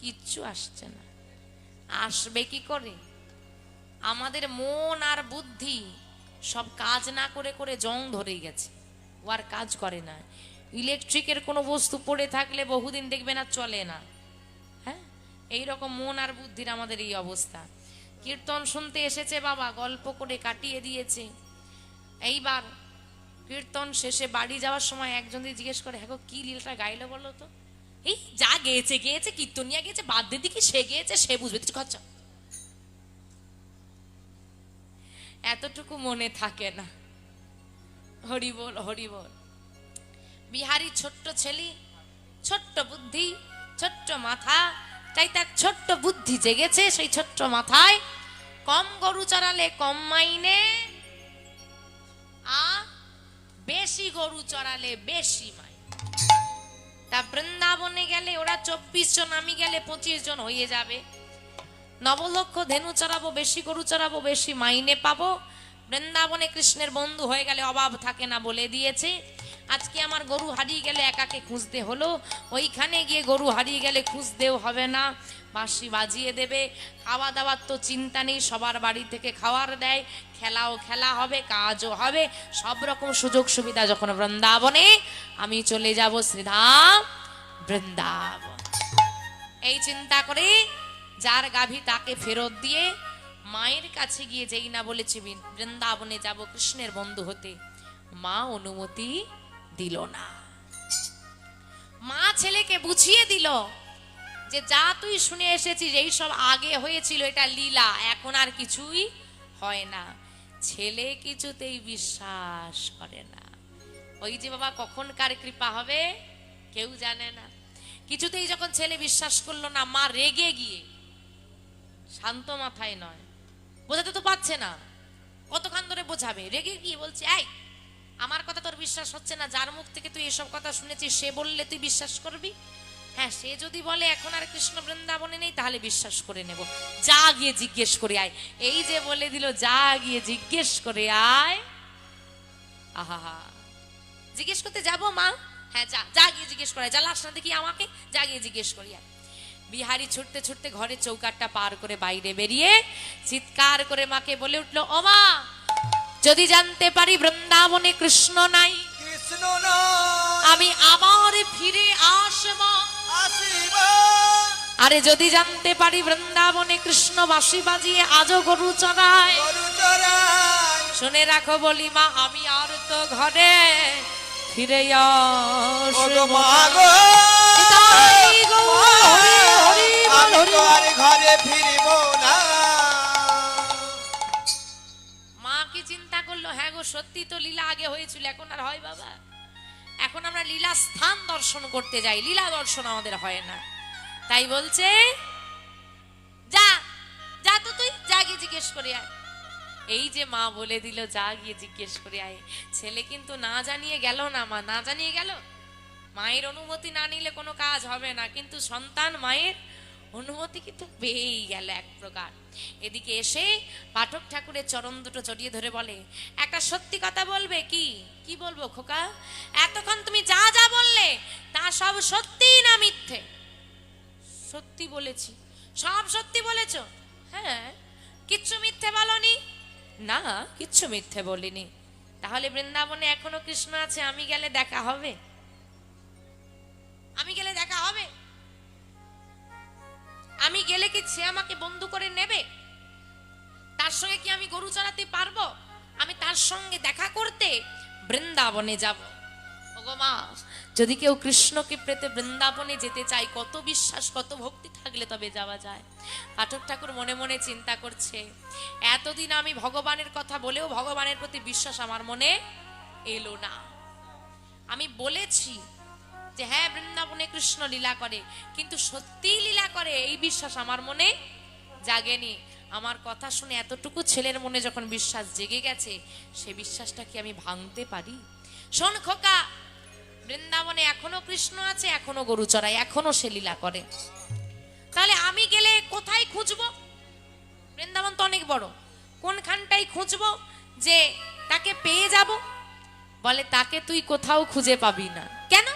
কিচ্ছু আসছে না। আসবে কি করে? আমাদের মন আর বুদ্ধি সব কাজ না করে করে জং ধরে গেছে। ও আর কাজ করে না। ইলেকট্রিকের কোনো বস্তু পড়ে থাকলে বহুদিন দেখবে না চলে না। হ্যাঁ? এইরকম মন আর বুদ্ধির আমাদের এই অবস্থা। কীর্তন শুনতে এসেছে বাবা, গল্প করে কাটিয়ে দিয়েছে। এইবার কীর্তন শেষে বাড়ি যাওয়ার সময় একজন জিজ্ঞেস করে হ্যাঁ কি লীলটা গাইলো বলো তো? এই যা গেয়েছে গেয়েছে কীর্তনিয়া গেয়েছে, বাদ দিদি কি সে গেয়েছে, সে বুঝবে, তুই খরচা এতটুকু মনে থাকে না। হরি বল হরি বল। বিহারি ছোট্ট ছেলে, ছোট্ট বুদ্ধি, ছোট্ট মাথা, তাই তার ছোট্ট বুদ্ধি জেগেছে সেই ছোট্ট মাথায়। কম গরু চড়ালে কম মাইনে, আ বেশি গরু চড়ালে বেশি মাইনে। তা বৃন্দাবনে গেলে ওরা চব্বিশ জন, আমি গেলে পঁচিশ জন হয়ে যাবে। নবলক্ষ ধেনু চড়াবো, বেশি গরু চড়াবো, বেশি মাইনে পাবো। বৃন্দাবনে কৃষ্ণের বন্ধু হয়ে গেলে অভাব থাকে না বলে দিয়েছে। আজকে আমার গরু হারিয়ে গেলে একাকে খুঁজতে হলো। ওইখানে গিয়ে গরু হারিয়ে গেলে খুঁজতেও হবে না। বাঁশি বাজিয়ে দেবে। খাওয়া দাওয়ার তো চিন্তা নেই, সবার বাড়ি থেকে খাওয়ার দেয়। খেলাও খেলা হবে, কাজও হবে। সব রকম সুযোগ সুবিধা যখন বৃন্দাবনে, আমি চলে যাব শ্রীধাম বৃন্দাবন। এই চিন্তা করে যার গাভী তাকে ফেরত দিয়ে মায়ের কাছে গিয়ে যেই না বলেছি বৃন্দাবনে যাব কৃষ্ণের বন্ধু হতে। মা অনুমতি দিল না। মা ছেলেকে বুঝিয়ে দিল যে যা তুই শুনে এসেছিস, এই সব আগে হয়েছিল, এটা লীলা, এখন আর কিছুই হয় না। ছেলে কিছুতেই বিশ্বাস করে না। ওই যে বাবা কখন কার কৃপা হবে কেউ জানে না। কিছুতেই যখন ছেলে বিশ্বাস করল না, মা রেগে গিয়ে শান্ত মাথায় নয়। বোঝাতে তো পারছে না। কতক্ষণ ধরে বোঝাবে? রেগে গিয়ে বলছে, এই আমার কথা তোর বিশ্বাস হচ্ছে না? যার মুখ থেকে তুই এসব কথা শুনেছিস, সে বললে তুই বিশ্বাস করবি? হ্যাঁ সে যদি বলে, এখন আর কৃষ্ণ বৃন্দাবনে নেই, তাহলে বিশ্বাস করে নেব। যা গিয়ে জিজ্ঞেস করে আয়। এই যে বলে দিল, যা গিয়ে জিজ্ঞেস করে আয়। আহা জিজ্ঞেস করতে যাব, মা? হ্যাঁ যা যা গিয়ে জিজ্ঞেস করে যা, লাশ না দেখি আমাকে, যা গিয়ে জিজ্ঞেস করি আয়। বিহারি ছুটতে ছুটতে ঘরে চৌকাটটা পার করে বাইরে বেরিয়ে চিৎকার করে মাকে বলে উঠল, ও মা যদি জানতে পারি বৃন্দাবনে কৃষ্ণ নাই কৃষ্ণ আমি আবার ফিরে আসব। আরে যদি জানতে পারি বৃন্দাবনে কৃষ্ণ বাঁশি বাজিয়ে আজও গরু চড়ায় শুনে রাখো বলি মা আমি আর তো ঘরে ফিরে ওগো আসব সত্যি তো লীলা আগে হয়েছিল, এখন আর হয় বাবা। এখন আমরা লীলা স্থান দর্শন করতে যাই, লীলা দর্শন আমাদের হয় না। তাই বলছে, যা যা তো তুই, যা গিয়ে জিজ্ঞেস করে আয়। এই যে মা বলে দিল, যা গিয়ে জিজ্ঞেস করে আয়। ছেলে কিন্তু না জানিয়ে গেল না মা, না জানিয়ে গেল? মায়ের অনুমতি না নিলে কোনো কাজ হবে না, কিন্তু সন্তান মায়ের অনুমতি কিন্তু পেয়েই গেল এক প্রকার। এদিকে এসে পাঠক ঠাকুরের চরণ দুটো জড়িয়ে ধরে বলে, একটা সত্যি কথা বলবে কি? কি বলব খোকা? এতক্ষণ তুমি যা যা বললে, তা সব সত্যি না মিথ্যে? সত্যি বলেছি। সব সত্যি বলেছ? হ্যাঁ। কিচ্ছু মিথ্যে বলনি? না, কিচ্ছু মিথ্যে বলিনি। তাহলে বৃন্দাবনে এখনও কৃষ্ণ আছে, আমি গেলে দেখা হবে? আমি গেলে দেখা হবে? আমি গেলে কি সে আমাকে বন্ধু করে নেবে? তার সঙ্গে কি আমি গরু চড়াতে পারব? আমি তার সঙ্গে দেখা করতে বৃন্দাবনে যাব। যদি কেউ কৃষ্ণকে পেতে বৃন্দাবনে যেতে চায়, কত বিশ্বাস, কত ভক্তি থাকলে তবে যাওয়া যায়। পাঠক ঠাকুর মনে মনে চিন্তা করছে, এতদিন আমি ভগবানের কথা বলেও ভগবানের প্রতি বিশ্বাস আমার মনে এলো না। আমি বলেছি যে হ্যাঁ বৃন্দাবনে কৃষ্ণ লীলা করে, কিন্তু সত্যিই লীলা করে এই বিশ্বাস আমার মনে জাগেনি। আমার কথা শুনে এতটুকু ছেলের মনে যখন বিশ্বাস জেগে গেছে, সে বিশ্বাসটা কি আমি ভাঙতে পারি? শোন খোকা, বৃন্দাবনে এখনও কৃষ্ণ আছে, এখনও গরু চড়াই এখনও সে লীলা করে। তাহলে আমি গেলে কোথায় খুঁজবো? বৃন্দাবন তো অনেক বড়। কোনখানটাই খুঁজবো যে তাকে পেয়ে যাব? বলে, তাকে তুই কোথাও খুঁজে পাবি না। কেন?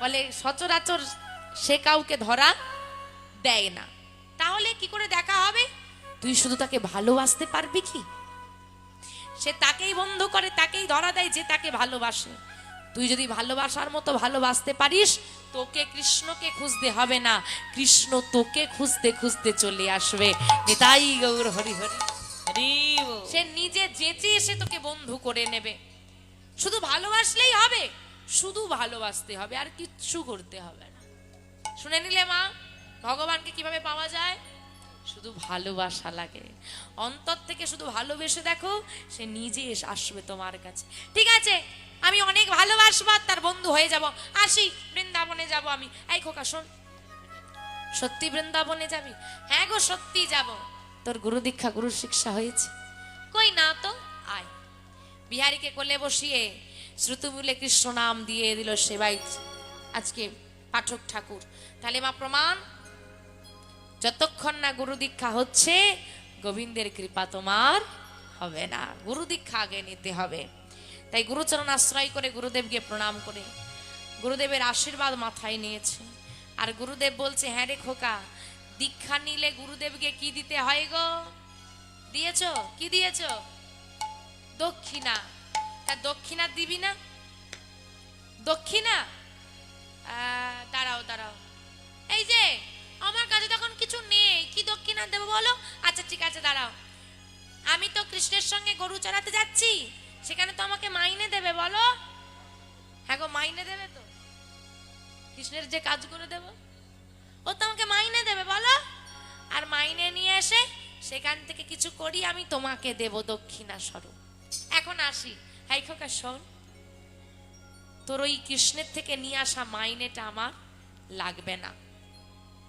বলে সচরাচর সে কাউকে ধরা দেয় না। তাহলে কি করে দেখা হবে? তুই শুধু তাকে ভালোবাসতে পারবি কি? সে তাকেই বন্ধ করে, তাকেই ধরা দেয় যে তাকে ভালোবাসে। তুই যদি ভালোবাসার মতো ভালোবাসতে পারিস, তোকে কৃষ্ণকে খুঁজতে হবে না। কৃষ্ণ তোকে খুঁজতে খুঁজতে চলে আসবে। নিতাই গৌর, হরি হরি সে নিজে যেচে এসে তোকে বন্ধু করে নেবে। শুধু ভালোবাসলেই হবে? শুধু ভালোবাসতে হবে, আর কিচ্ছু করতে হবে না। শুনে নিলে মা, ভগবানকে কীভাবে পাওয়া যায়? শুধু ভালোবাসা লাগে। অন্তর থেকে শুধু ভালোবেসে দেখো, সে নিজে আসবে তোমার কাছে। ঠিক আছে, আমি অনেক ভালোবাসবো তার বন্ধু হয়ে যাব। আসি, বৃন্দাবনে যাব আমি। এই খোকা, শোন। সত্যি বৃন্দাবনে যাবি? হ্যাঁ গো, সত্যি যাব। তোর গুরু দীক্ষা গুরু শিক্ষা হয়েছে। কই না তো? আয়। বিহারীকে কোলে বসিয়ে শ্রুতুমূলে কৃষ্ণ নাম দিয়ে দিল সেবাই আজকে পাঠক ঠাকুর। তাহলে মা প্রমাণ, যতক্ষণ না গুরু দীক্ষা হচ্ছে, গোবিন্দের কৃপা তোমার হবে না। গুরু দীক্ষা আগে নিতে হবে। তাই গুরুচরণ আশ্রয় করে গুরুদেবকে প্রণাম করে গুরুদেবের আশীর্বাদ মাথায় নিয়েছে। আর গুরুদেব বলছে হ্যাঁ রে খোকা, দীক্ষা নিলে গুরুদেবকে কি দিতে হয় গো? দিয়েছ? কি দিয়েছ? দক্ষিণা। তা দক্ষিণা দিবি না? দক্ষিণা? দাঁড়াও দাঁড়াও। এই যে, আমার কাছে তখন কিছু নেই। কি দক্ষিণা দেবো বলো? আচ্ছা ঠিক আছে, দাঁড়াও। আমি তো কৃষ্ণের সঙ্গে গরু চড়াতে যাচ্ছি। সেখানে তো আমাকে মাইনে দেবে, বলো? হ্যাঁ গো, মাইনে দেবে তো। কৃষ্ণের যে কাজগুলো দেব, ও তো আমাকে মাইনে দেবে, বলো? আর মাইনে নিয়ে এসে সেখান থেকে কিছু করি, আমি তোমাকে দেব দক্ষিণা স্বরূপ। এখন আসি। হাই খোকা শোন। তোর ওই কৃষ্ণের থেকে নিয়ে আসা মাইনেটা আমার লাগবে না।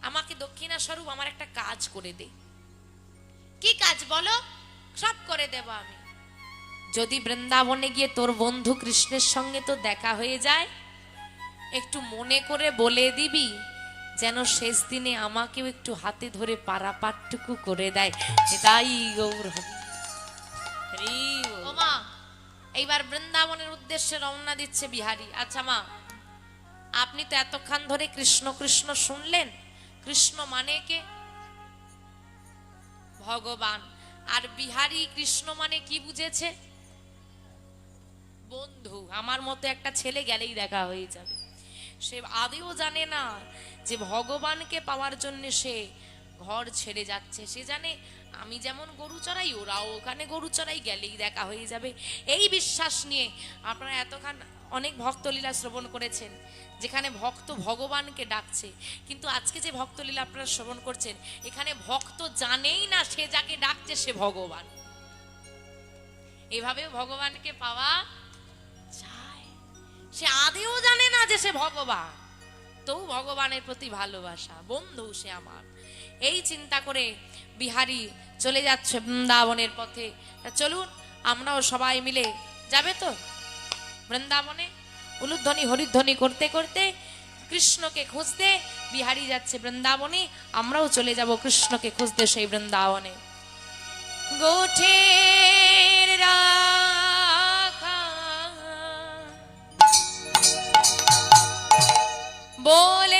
আমাকে দক্ষিণা স্বরূপ আমার একটা কাজ করে দে। কি কাজ বলো? সব করে দেব আমি। যদি বৃন্দাবনে গিয়ে তোর বন্ধু কৃষ্ণের সঙ্গে তো দেখা হয়ে যায়, একটু মনে করে বলে দিবি, যেন শেষ দিনে আমাকেও একটু হাতে ধরে পারাপারটুকু করে দেয়। তাই গৌর হরি এইবার বৃন্দাবনের উদ্দেশ্যে রওনা দিচ্ছে বিহারি। আচ্ছা মা, আপনি তো এতক্ষণ ধরে কৃষ্ণ কৃষ্ণ শুনলেন। কৃষ্ণ মানে কে? ভগবান। আর বিহারি কৃষ্ণ মানে কি বুঝেছে? বন্ধু, আমার মতো একটা ছেলে গেলেই দেখা হয়ে যাবে। সে আদেও জানে না যে ভগবানকে পাওয়ার জন্য সে ঘর ছেড়ে যাচ্ছে। সে জানে আমি যেমন গরু চড়াই, ওরাও ওখানে গরু চড়াই গেলেই দেখা হয়ে যাবে। এই বিশ্বাস নিয়ে আপনারা এতক্ষণ অনেক ভক্তলীলা শ্রবণ করেছেন, যেখানে ভক্ত ভগবানকে ডাকছে। কিন্তু আজকে যে ভক্তলীলা আপনারা শ্রবণ করছেন, এখানে ভক্ত জানেই না সে যাকে ডাকছে, সে ভগবান। এভাবেও ভগবানকে পাওয়া যায়। সে আদেও জানে না যে সে ভগবান। তবু ভগবানের প্রতি ভালোবাসা, বন্ধু সে আমার। এই চিন্তা করে বিহারি চলে যাচ্ছে বৃন্দাবনের পথে। চলুন, আমরাও সবাই মিলে, যাবে তো? বৃন্দাবনে উলুধ্বনি, হরিধ্বনি করতে করতে কৃষ্ণকে খুঁজতে বিহারি যাচ্ছে বৃন্দাবনে, আমরাও চলে যাব কৃষ্ণকে খুঁজতে সেই বৃন্দাবনে। রাখা, বলে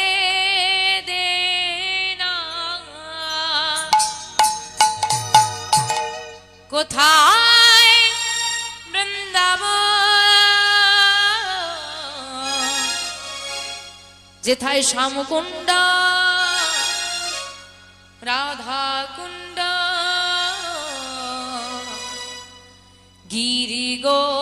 কোথায় বৃন্দাবন? যেথায় শ্যামকুণ্ড রাধা কুণ্ড গিরি গোবর্ধন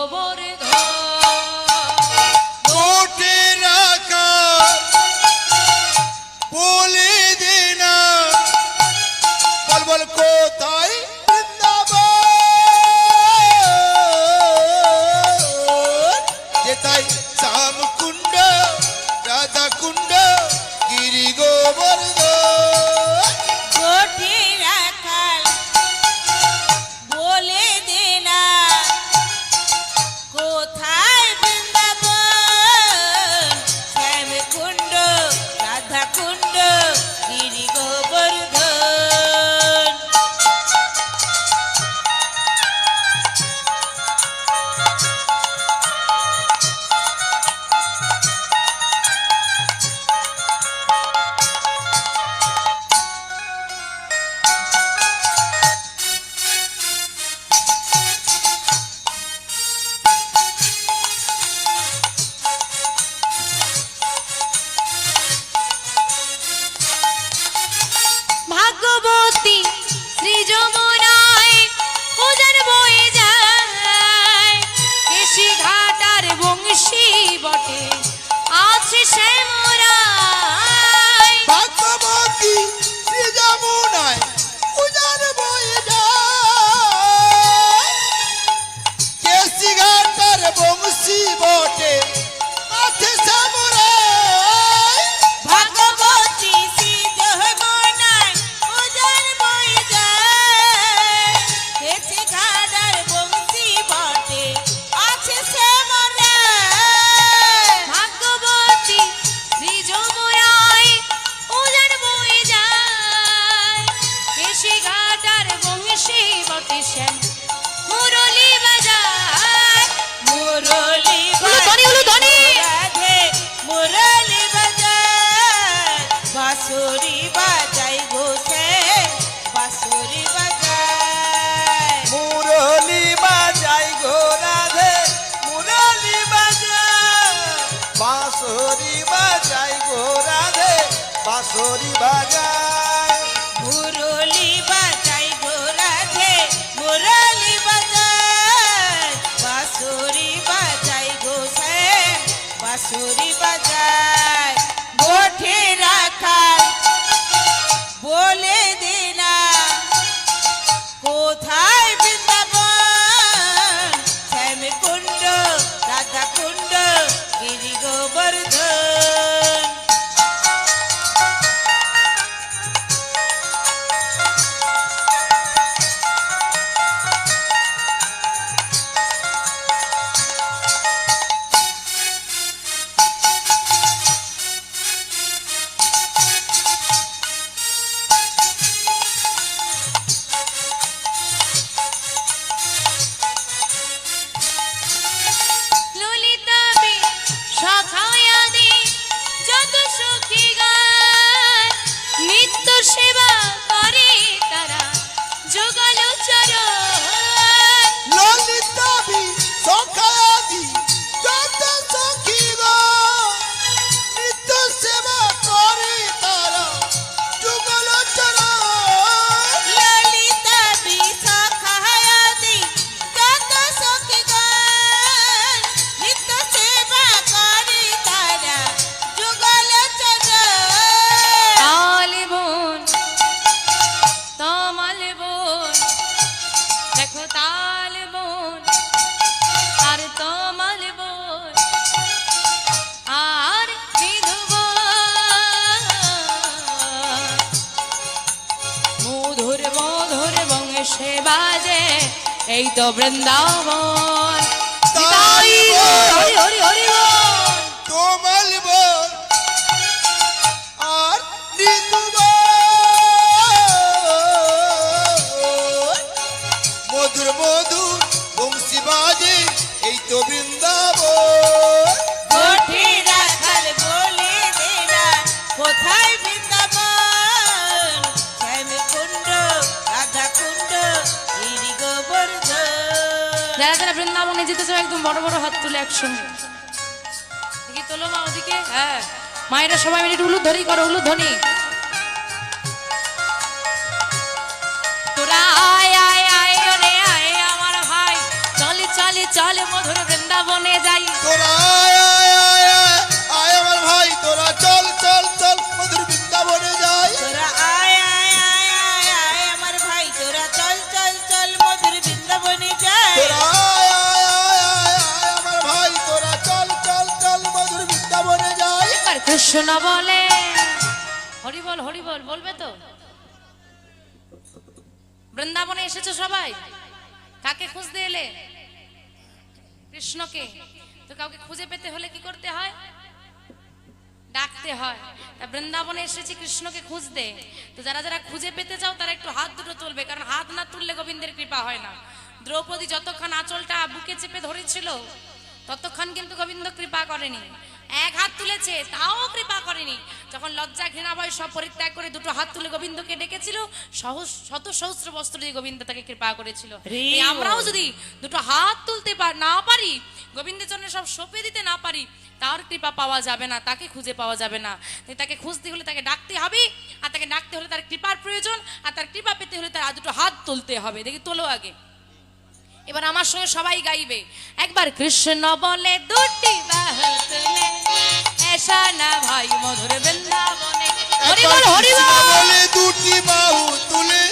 বৃন্দাবন। হরি হরি হরি তোমাল আর মধুর মধুর বংশী বাজে এই তো বৃন্দাবন। বৃন্দাবনে চাও একদম বড় বড় হাত তুলে একসঙ্গে। তোলো মা ওদিকে। হ্যাঁ মায়েরা সবাই মিলে একটু উলুধ্বনি করো আমার ভাই। চলে মধুর বৃন্দাবনে যাই। তোরা আয় আয় আয় আয়, আমার ভাই তোরা কৃষ্ণ বলে। হরি বল হরি বল, বলবে তো? বৃন্দাবনে এসেছ সবাই? কাকে খুঁজতে এলে? কৃষ্ণকে। তো কাউকে খুঁজে পেতে হলে কি করতে হয়? ডাকতে হয়। তা বৃন্দাবনে এসেছি কৃষ্ণকে খুঁজতে। তো যারা যারা খুঁজে পেতে চাও, তারা একটু হাত দুটো তুলবে, কারণ হাত না তুললে গোবিন্দের কৃপা হয় না। দ্রৌপদী যতক্ষণ আঁচলটা বুকে চেপে ধরেছিল, ততক্ষণ কিন্তু গোবিন্দ কৃপা করেনি। এক হাত তুলেছে তাও কৃপা করেনি। যখন লজ্জা ঘৃণা ভয় সব পরিত্যাগ করে দুটো হাত তুলে গোবিন্দকে ডেকেছিল সহজ শত সহস্র বস্ত্র দিয়ে গোবিন্দ তাকে কৃপা করেছিল। আমরাও যদি দুটো হাত তুলতে না পারি গোবিন্দের জন্য সব সঁপে দিতে না পারি তার কৃপা পাওয়া যাবে না তাকে খুঁজে পাওয়া যাবে না। তাকে খুঁজতে হলে তাকে ডাকতে হবে আর তাকে ডাকতে হলে তার কৃপার প্রয়োজন আর তার কৃপা পেতে হলে তার আর দুটো হাত তুলতে হবে। দেখি তোলো আগে। এবার আমার সঙ্গে সবাই গাইবে। একবার কৃষ্ণ বলে দুটি বাহু। তুলে না ভাই মধুর বৃন্দাবনে। হরি বল হরি বল। দুটি বাহু তুলে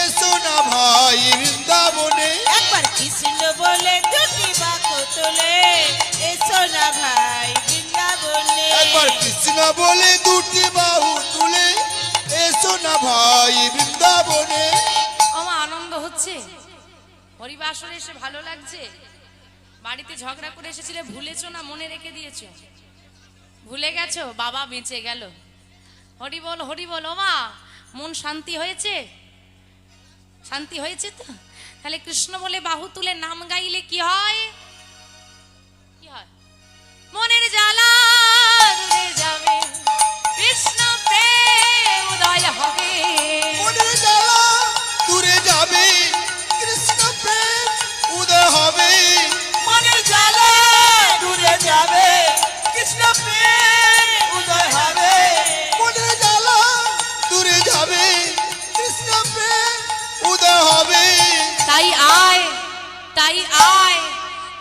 এসো না ভাই বৃন্দাবনে। একবার কৃষ্ণ বলে দুটি বাকু তোলে এসো না ভাই বৃন্দাবনে। একবার কৃষ্ণ বলে দুটি বাহু তুলে এসো না ভাই বৃন্দাবনে। আমার আনন্দ হচ্ছে? হরিবাসরে এসে ভালো লাগছে? বাড়িতে ঝগড়া করে এসেছিলে ভুলেছো না মনে রেখে দিয়েছ? ভুলে গেছো? বাবা বেঁচে গেল। হরি বল হরি বল ও মা মন শান্তি হয়েছে? শান্তি হয়েছে তো? তাহলে কৃষ্ণ বলে বাহু তুলে নাম গাইলে কি হয়? কি হয়? মনের জ্বালা যাবে। কৃষ্ণ প্রেম তাই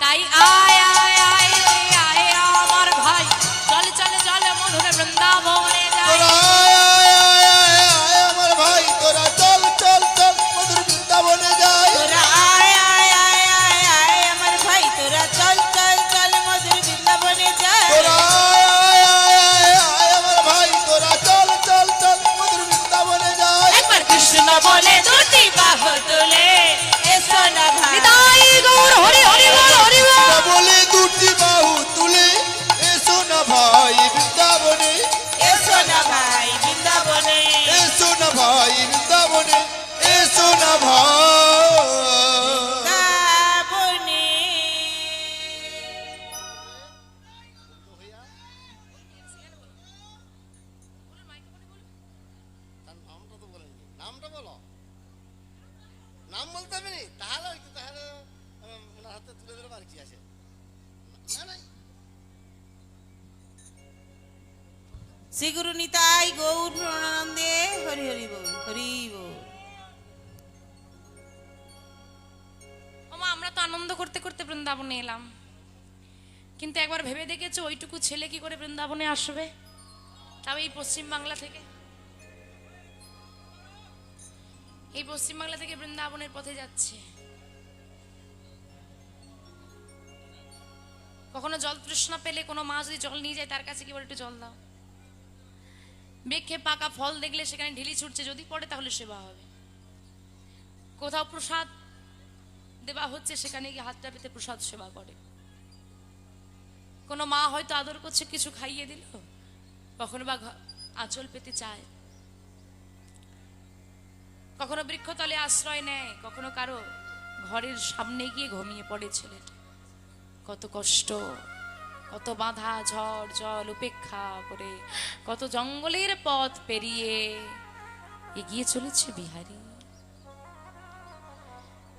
তাই আয় একবার ভেবে দেখেছ ওইটুকু ছেলে কি করে বৃন্দাবনে আসবে? তাও এই পশ্চিম বাংলা থেকে। এই পশ্চিম বাংলা থেকে বৃন্দাবনের পথে যাচ্ছে। কখনো জল তৃষ্ণা পেলে কোনো মা যদি জল নিয়ে যায়, তার কাছে কি বলে একটু জল দাও? বেখে পাকা ফল দেখলে সেখানে ঢিলি ছুটছে, যদি পড়ে তাহলে সেবা হবে। কোথাও প্রসাদ দেওয়া হচ্ছে, সেখানে গিয়ে হাতটা পেতে প্রসাদ সেবা করে। কোনো মা হয়তো আদর করছে, কিছু খাইয়ে দিল। কখনো বা আঁচল পেতে চায়। কখনো বৃক্ষতলে আশ্রয় নেয়, কখনো কারও ঘরের সামনে গিয়ে ঘুমিয়ে পড়ে ছেলেটা। কত কষ্ট, কত বাধা, ঝড়, জল উপেক্ষা করে কত জঙ্গলের পথ পেরিয়ে এগিয়ে চলেছে বিহারি।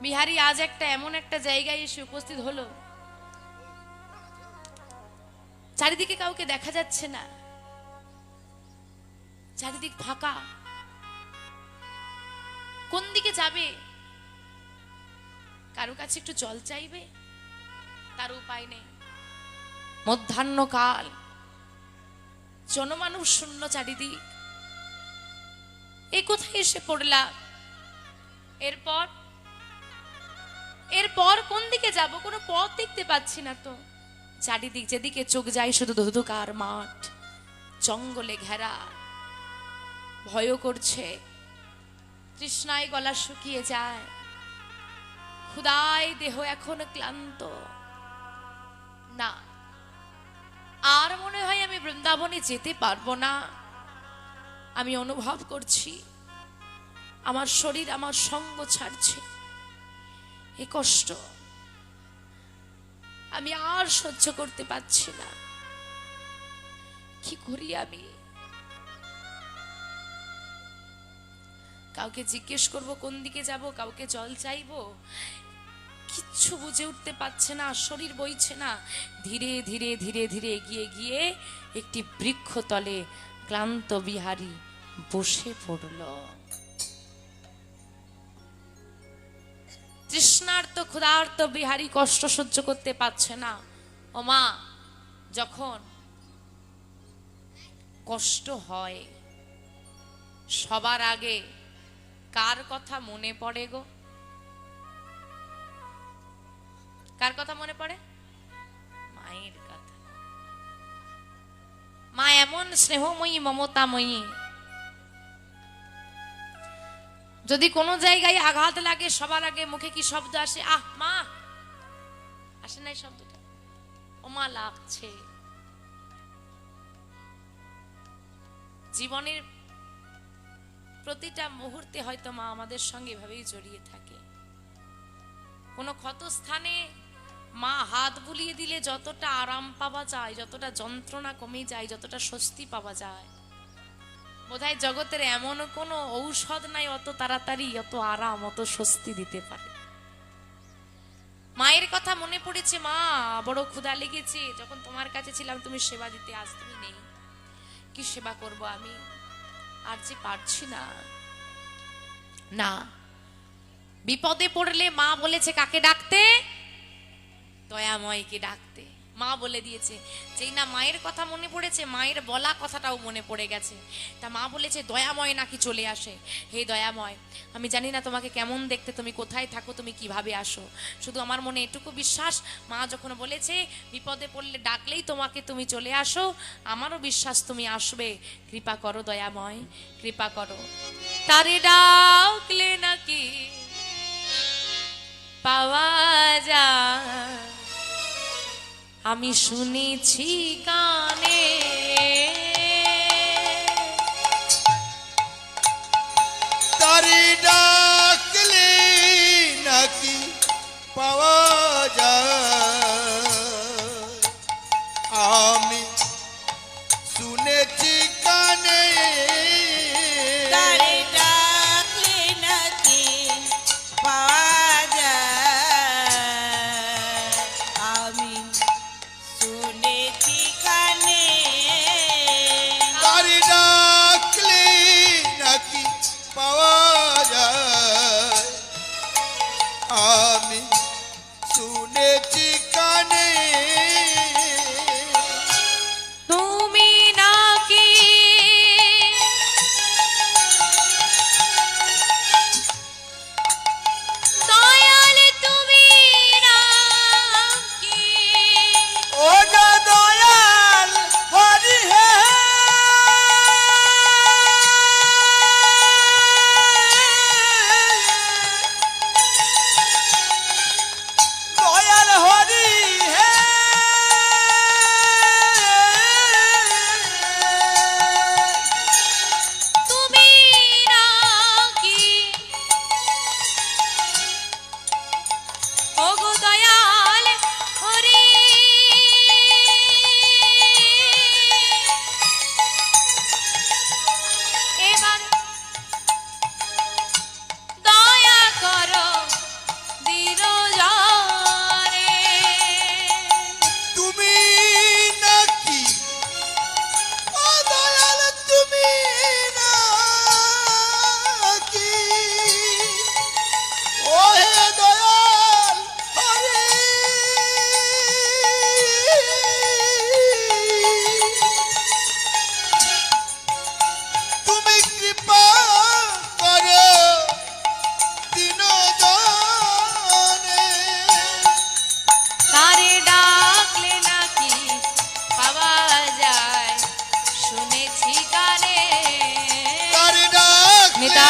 বিহারি আজ একটা এমন একটা জায়গায় এসে উপস্থিত হলো চারিদিকে কাউকে দেখা যাচ্ছে না। চারিদিক ফাঁকা। কোন দিকে যাবে? কারও কাছে একটু জল চাইবে? তার উপায় নেই। মধ্যাহ্নকাল। জনমানব শূন্য চারিদিক। এ কোথায় এসে পড়লা এরপর? এরপর কোন দিকে যাব? কোনো পথ দেখতে পাচ্ছি না তো। চারিদিক যেদিকে চোখ যায় শুধু ধুধুকার মাঠ, জঙ্গলে ঘেরা। ভয়ও করছে, তৃষ্ণায় গলা শুকিয়ে যায়। ক্ষুদায় দেহ এখন ক্লান্ত। না, আর মনে হয় আমি বৃন্দাবনে যেতে পারব না। আমি অনুভব করছি, আমার শরীর আমার সঙ্গ ছাড়ছে। এ কষ্ট আমি আর সহ্য করতে পারছি না। কি করি আমি? কাউকে জিজ্ঞেস করব কোন দিকে যাব, কাউকে জল চাইব? কিচ্ছু বুঝে উঠতে পারছে না, শরীর বইছে না। ধীরে ধীরে ধীরে ধীরে এগিয়ে গিয়ে একটি বৃক্ষতলে ক্লান্ত বিহারী বসে পড়ল। তৃষ্ণার্ত, ক্ষুধার্ত বিহারী কষ্ট সহ্য করতে পারছে না। ও মা যখন কষ্ট হয়, সবার আগে কার কথা মনে পড়ে গো? কার কথা মনে পড়ে? মায়ের কথা। মা, এমন স্নেহময়ী, মমতাময়ী যদি কোনো জায়গায় আঘাত লাগে, সবার আগে মুখে কি শব্দ আসে? আহ, মা! আসে নাই শব্দটা। ও মা, লাগছে। জীবনের প্রতিটা মুহূর্তে হয়তো মা আমাদের সঙ্গে এভাবেই জড়িয়ে থাকে। কোনো ক্ষত স্থানে মা হাত বুলিয়ে দিলে যতটা আরাম পাওয়া যায়, যতটা যন্ত্রণা কমে যায়, যতটা স্বস্তি পাওয়া যায় বোধহয় জগতের এমন কোনো ঔষধ নাই অত তাড়াতাড়ি, অত আরাম, অত স্বস্তি দিতে পারে। মায়ের কথা মনে পড়েছে, মা, বড় ক্ষুধা লেগেছে। যখন তোমার কাছে ছিলাম, তুমি সেবা দিতে আজ তুমি নেই। কি সেবা করব আমি? আর যে পারছি না। না, বিপদে পড়লে মা বলেছে, কাকে ডাকতে? দয়াময়কে ডাকতে। মা বলে দিয়েছে। যেই না মায়ের কথা মনে পড়েছে, মায়ের বলা কথাটাও মনে পড়ে গেছে। তা মা বলেছে, দয়াময় নাকি চলে আসে? হে দয়াময়, আমি জানি না তোমাকে কেমন দেখতে, তুমি কোথায় থাকো, তুমি কীভাবে আসো? শুধু আমার মনে এটুকু বিশ্বাস, মা যখন বলেছে, বিপদে পড়লে ডাকলেই তোমাকে তুমি চলে আসো, আমারও বিশ্বাস, তুমি আসবে। কৃপা করো দয়াময়, কৃপা করো। তারে ডাকলে নাকি পাওয়া যায়? আমি শুনেছি কানে তারি ডাকলে নাকি পাওয়া যায়?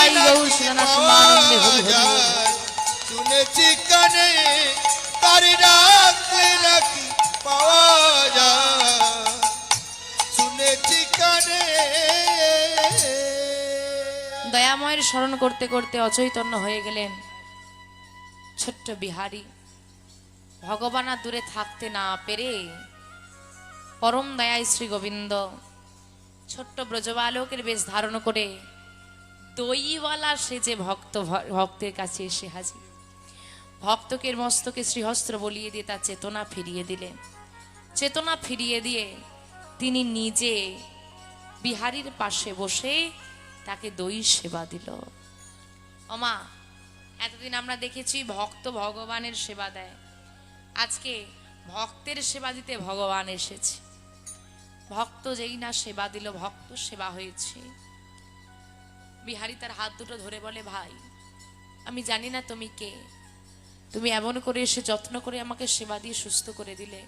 নিতাই গৌর সুজনাথ প্রেমানন্দে হরি হরি। শুনেছি কানে তার ডাকলে নাকি পাওয়া যায়? শুনেছি কানে দয়াময়ের স্মরণ করতে করতে অচৈতন্য হয়ে গেলেন ছোট্ট বিহারী। ভগবান আর দূরে থাকতে না পেরে পরম দয়ায় শ্রী গোবিন্দ ছোট্ট ব্রজবালকের বেশ ধারণ করে দইওয়ালা সেজে ভক্ত ভক্তের কাছে এসে হাজির। ভক্তকে মস্তকে শ্রীহস্ত্র বলিয়ে দিয়ে তার চেতনা ফিরিয়ে দিলেন। চেতনা ফিরিয়ে দিয়ে তিনি নিজে বিহারীর পাশে বসে তাকে দই সেবা দিল। অমা এতদিন আমরা দেখেছি ভক্ত ভগবানের সেবা দেয়। আজকে ভক্তের সেবা দিতে ভগবান এসেছে। ভক্ত যেই না সেবা দিল, ভক্ত সেবা হয়েছে। বিহারি তার হাত দুটো ধরে বলে, ভাই, আমি জানি না তুমি কে। তুমি এমন করে এসে যত্ন করে আমাকে সেবা দিয়ে সুস্থ করে দিলে।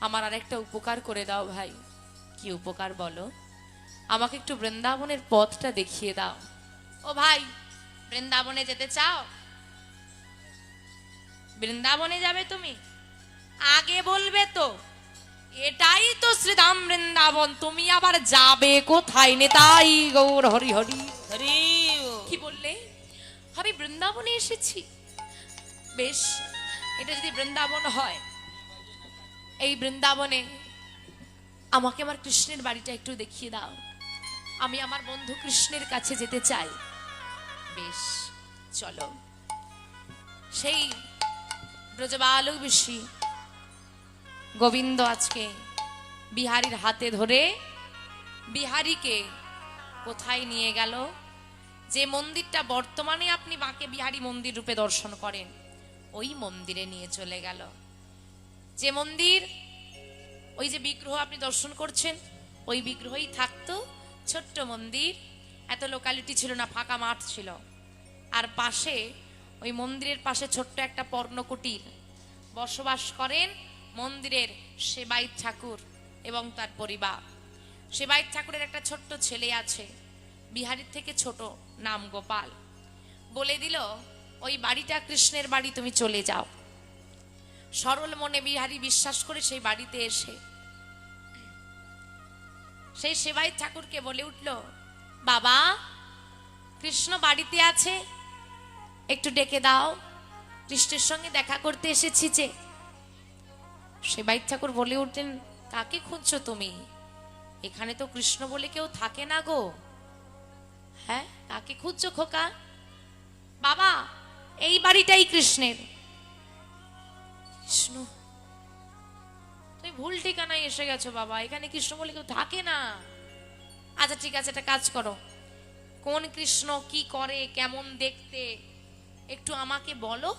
আমার আরেকটা উপকার করে দাও, ভাই। কি উপকার বলো? আমাকে একটু বৃন্দাবনের পথটা দেখিয়ে দাও। ও ভাই, বৃন্দাবনে যেতে চাও? বৃন্দাবনে যাবে তুমি? আগে বলবে তো। এটাই তো শ্রীধাম বৃন্দাবন। তুমি আবার যাবে কোথায় নেতাই গৌর হরি হরি। হরি কি বললে? আমি বৃন্দাবনে এসেছি। বেশ এটা যদি বৃন্দাবন হয় এই বৃন্দাবনে আমাকে আমার কৃষ্ণের বাড়িটা একটু দেখিয়ে দাও। আমি আমার বন্ধু কৃষ্ণের কাছে যেতে চাই। বেশ চলো। সেই ব্রজবালক বেশি গোবিন্দ আজকে বিহারীর হাতে ধরে বিহারীকে কোথায় নিয়ে গেল? যে মন্দিরটা বর্তমানে আপনি বাঁকে বিহারী মন্দির রূপে দর্শন করেন, ওই মন্দিরে নিয়ে চলে গেল। যে মন্দির, ওই যে বিগ্রহ আপনি দর্শন করছেন, ওই বিগ্রহই থাকতো ছোট্ট মন্দির। এত লোকালিটি ছিল না, ফাঁকা মাঠ ছিল। আর পাশে, ওই মন্দিরের পাশে ছোট্ট একটা পর্ণকুটির বসবাস করেন মন্দিরের সেবাই ঠাকুর এবং তার পরিবার। সেবাই ঠাকুরের একটা ছোট্ট ছেলে আছে, বিহারির থেকে ছোট, নাম গোপাল। বলে দিল, ওই বাড়িটা কৃষ্ণের বাড়ি, তুমি চলে যাও। সরল মনে বিহারী বিশ্বাস করে সেই বাড়িতে এসে। সেই সেবাই ঠাকুরকে বলে উঠল, বাবা, কৃষ্ণ বাড়িতে আছে, একটু ডেকে দাও। কৃষ্ণের সঙ্গে দেখা করতে এসেছি যে সেবাই ঠাকুর বলে উঠলেন কাকে খুঁজছো তুমি? এখানে তো কৃষ্ণ বলে কেউ থাকে না গো। হ্যাঁ কাকে খুঁজছো খোকা? বাবা, এই বাড়িটাই কৃষ্ণের। কৃষ্ণ? তুমি ভুল ঠিকানায় এসে গেছো বাবা, এখানে কৃষ্ণ বলে কেউ থাকে না। আচ্ছা ঠিক আছে, একটা কাজ করো। কোন কৃষ্ণ কি করে, কেমন দেখতে, একটু আমাকে বলো।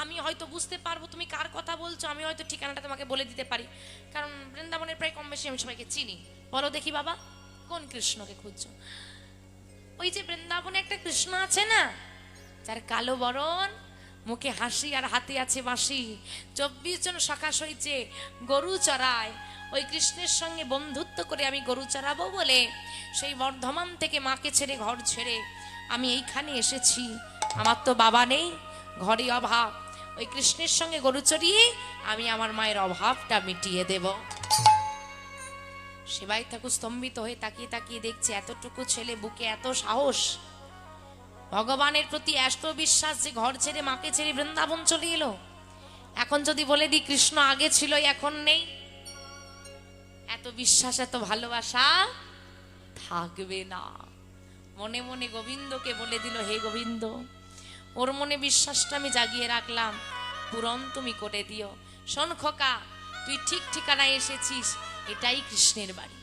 আমি হয়তো বুঝতে পারব তুমি কার কথা বলছো, আমি হয়তো ঠিকানাটা তোমাকে বলে দিতে পারি। কারণ বৃন্দাবনের প্রায় কম বেশি আমি সবাইকে চিনি। বলো দেখি বাবা, কোন কৃষ্ণকে খুঁজছো? ওই যে বৃন্দাবনে একটা কৃষ্ণ আছে না, যার কালো বরণ, মুখে হাসি আর হাতে আছে বাঁশি। চব্বিশ জন সকাশ হয়েছে গরু চড়ায়। ওই কৃষ্ণের সঙ্গে বন্ধুত্ব করে আমি গরু চড়াবো বলে সেই বর্ধমান থেকে মাকে ছেড়ে ঘর ছেড়ে আমি এইখানে এসেছি। আমার তো বাবা নেই ঘরে অভাব। ওই কৃষ্ণের সঙ্গে গরু চড়িয়ে আমি আমার মায়ের অভাবটা মিটিয়ে দেব। সেবাই ঠাকুর স্তম্ভিত হয়ে তাকিয়ে তাকিয়ে দেখছে এতটুকু ছেলে বুকে এত সাহস। ভগবানের প্রতি এত বিশ্বাস যে ঘর ছেড়ে মাকে ছেড়ে বৃন্দাবন চলে এলো। এখন যদি বলে দিই কৃষ্ণ আগে ছিল এখন নেই। এত বিশ্বাস, এত ভালোবাসা থাকবে না। মনে মনে গোবিন্দকে বলে দিল, হে গোবিন্দ ওর মনে বিশ্বাসটা আমি জাগিয়ে রাখলাম। পূরণ তুমি করে দিও। শোন খোকা, তুই ঠিক ঠিকানায় এসেছিস, এটাই কৃষ্ণের বাড়ি।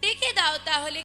ডেকে দাও তাহলে